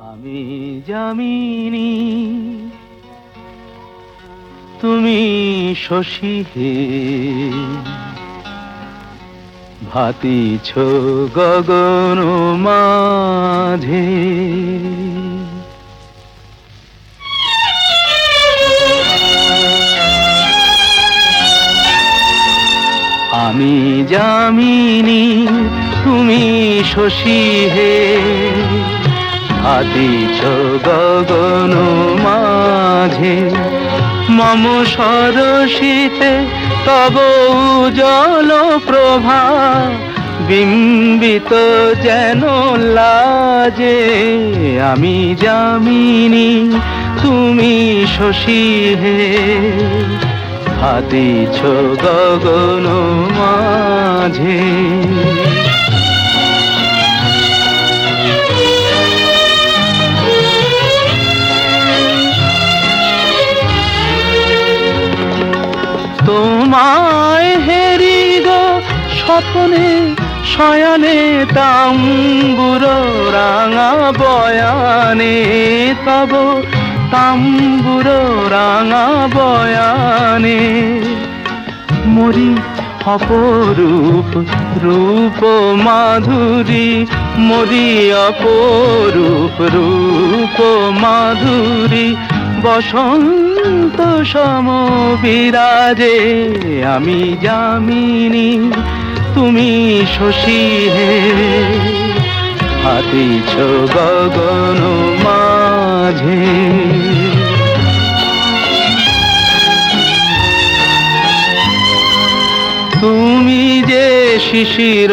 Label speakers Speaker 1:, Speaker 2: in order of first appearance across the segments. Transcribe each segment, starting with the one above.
Speaker 1: আমি জামিনী তুমি শশী হে। ভাতিছ গগন মাঝে। আমি জামিনী তুমি শশী হে। হাতিছ গগন মাঝে। মম সরসিতে তব জল প্রভা, বিম্বিত যেন লাজে। আমি জামিনী তুমি শশী হে। হাতিছ গগন মাঝে। হেরি গো স্বপ্নে শয়নে তাম্বুর রাঙা বয়ানে তব তাম্বুর রাঙা বয়ানে। মরি অপরূপ রূপ মাধুরী, মরি অপরূপ রূপ মাধুরী বসন্ত সম বিরাজে আমি জামিনী তুমি শশী হে। হাতিছ গগন মাঝে। তুমি যে শিশির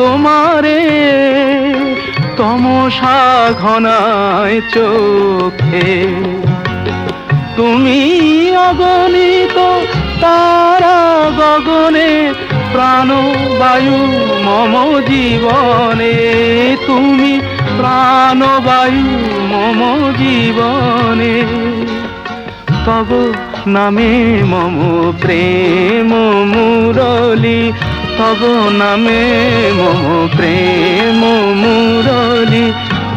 Speaker 1: তোমারে তমসা ঘনায় চোখে। তুমি অগণিত তারা গগনে প্রাণ বায়ু মম জীবনে। তুমি প্রাণ বায়ু মম জীবনে। তব নামে মম প্রেম মুরলি তব নামে মম প্রেম মুরলি।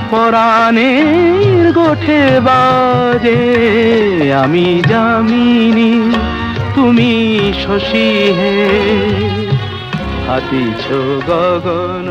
Speaker 1: পরাণের গোঠে বাজে, আমি জামিনী তুমি শশী হে। হাতিছ গগন